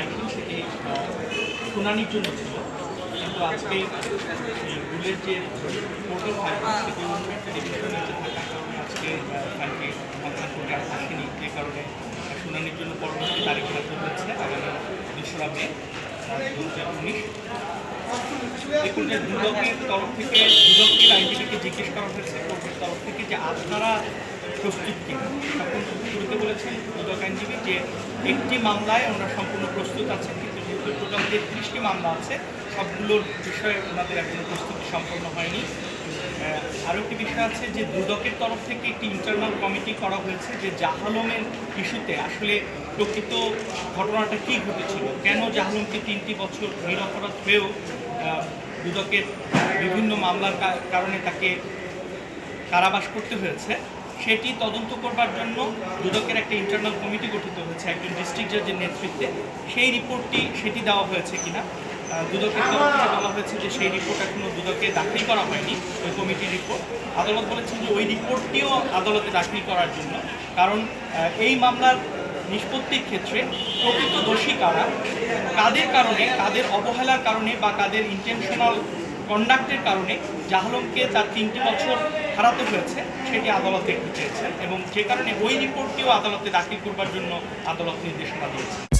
আইনটি সেটি শুনানির জন্য ছিল। কিন্তু আজকে রুলের যে পোর্টাল ফাইল সেটি অন্য একটা ডিভিশন নিচে থাকার কারণে আজকে ফাইলটি সমাধান আর আসেনি যে কারণে শুনানির জন্য পরবর্তী তারিখ ধার্য হচ্ছে আগামী দোসরা মে দু হাজার উনিশ। দেখুন যে দুদকের তরফ থেকে, দুদকের আইনজীবীকে জিজ্ঞেস করা হয়েছে কোর্টের তরফ থেকে যে আপনারা প্রস্তুত কিনা তখন শুরুতে বলেছেন দুদক আইনজীবী যে একটি মামলায় ওনারা সম্পূর্ণ প্রস্তুত আছেন, কিন্তু যেহেতু টোটাল তেত্রিশটি মামলা আছে, সবগুলোর বিষয়ে ওনাদের এখনও প্রস্তুতি সম্পন্ন হয়নি। আরও একটি বিষয় আছে যে দুদকের তরফ থেকে একটি ইন্টারনাল কমিটি করা হয়েছে যে জাহালমের ইস্যুতে আসলে প্রকৃত ঘটনাটা কী ঘটেছিল, কেন জাহালমকে তিনটি বছর নিরপরাধ হয়েও দুদকের বিভিন্ন মামলার কারণে তাকে কারাবাস করতে হয়েছে। সেটি তদন্ত করবার জন্য দুদকের একটা ইন্টারনাল কমিটি গঠিত হয়েছে, একজন ডিস্ট্রিক্ট জাজের নেতৃত্বে। সেই রিপোর্টটি সেটি দেওয়া হয়েছে কিনা দুদকের থেকে বলা হয়েছে যে সেই রিপোর্ট এখনও দুদকে দাখিল করা হয়নি, ওই কমিটির রিপোর্ট আদালত বলেছেন যে ওই রিপোর্টটিও আদালতে দাখিল করার জন্য, কারণ এই মামলার নিষ্পত্তির ক্ষেত্রে প্রকৃত দোষী কারা, কাদের কারণে, কাদের অবহেলার কারণে বা কাদের ইন্টেনশনাল কন্ডাক্টের কারণে জাহালমকে তার তিনটি বছর হারাতে হয়েছে, সেটি আদালত দেখতে চেয়েছেন এবং যে কারণে ওই রিপোর্টটিও আদালতে দাখিল করবার জন্য আদালত নির্দেশনা দিয়েছে